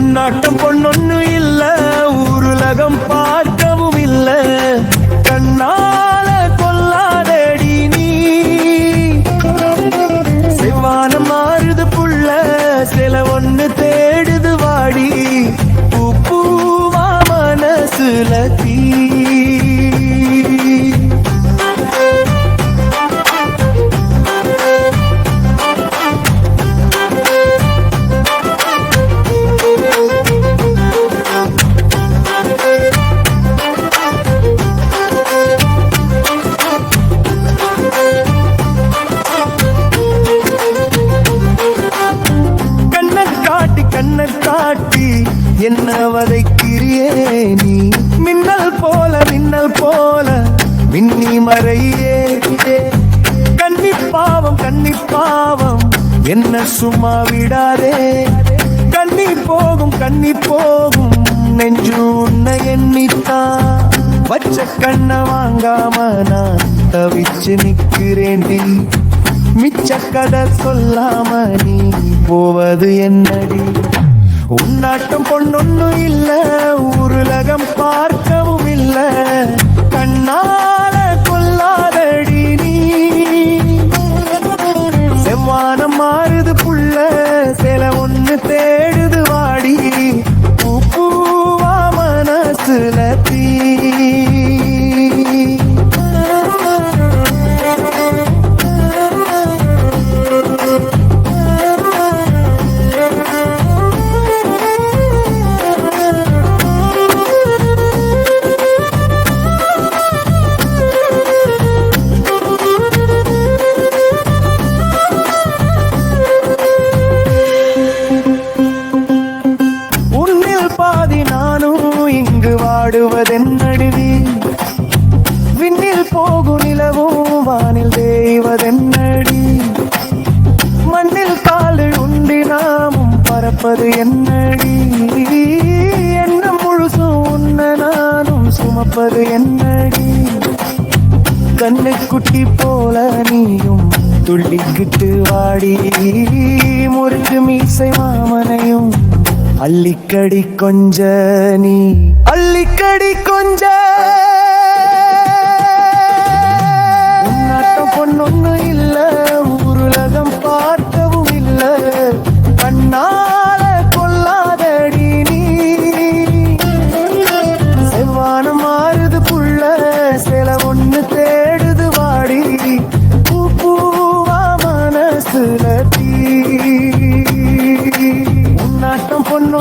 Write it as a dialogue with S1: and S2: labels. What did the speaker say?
S1: உன்னாட்டம் பொண்ணொன்னு இல்ல ஊருலகம் பார்க்கவும் இல்ல. கண்ணால கொல்லாதடி நீ. செவ்வானம் மாறுது புள்ள சில ஒண்ணு தேடுது வாடி. பூ பூவா மனசுல தீ. காட்டி என்ன வதைக்கிறியே நீ? மின்னல் போல மின்னல் போல மின்னி மறையே. கண்ணி பாவம் கண்ணி பாவம் என்ன சும்மா விடாதே. கண்ணி போகும் கண்ணி போகும் நெஞ்சு உன்னை எண்ணித்தான் வச்ச கண்ண வாங்காம நான் தவிச்சு நிக்கிறேன்டி மிச்ச கதை சொல்லாம நீ போவது என்னடி? உன்னாட்டம் பொண்ணொன்னும் இல்ல உருலகம் பார்க்கவும் இல்ல. கண்ணால கொல்லாதடி நீ. செவ்வானம் மாறுது புள்ள சில ஒண்ணு தேடுது வாடி. பூ பூவா மனசுல தீ. நடப்பது என்னடி? என்ன முழுசும் உன்ன நானும் சுமப்பது என்னடி? கண்ணுக்குட்டி போல நீயும் துள்ளிக்கிட்டு வாடி. முறுக்கு மீசை மாமனையும் அள்ளிக்கடி கொஞ்ச நீ. அள்ளிக்கடி கொஞ்ச. பொண்ணு மனசுல தீ உன்னாட்டம் பொண்ணு